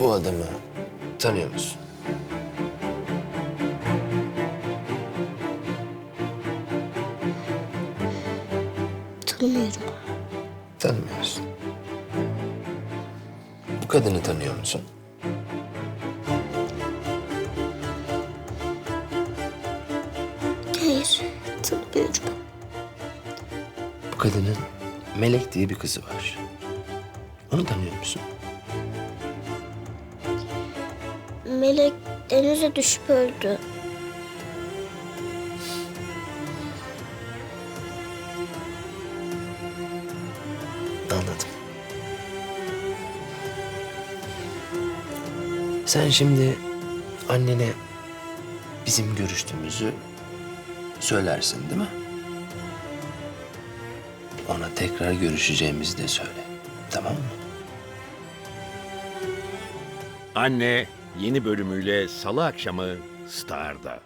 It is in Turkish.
bu adamı tanıyor musun? Tanımıyorum. Tanımıyorsun. Bu kadını tanıyor musun? Hayır, tanımıyorum. Bu kadının Melek diye bir kızı var. Onu tanıyor musun? Melek denize düşüp öldü. Anladım. Sen şimdi annene bizim görüştüğümüzü söylersin değil mi? Ona tekrar görüşeceğimizi de söyle. Tamam mı? Anne yeni bölümüyle Salı akşamı Star'da.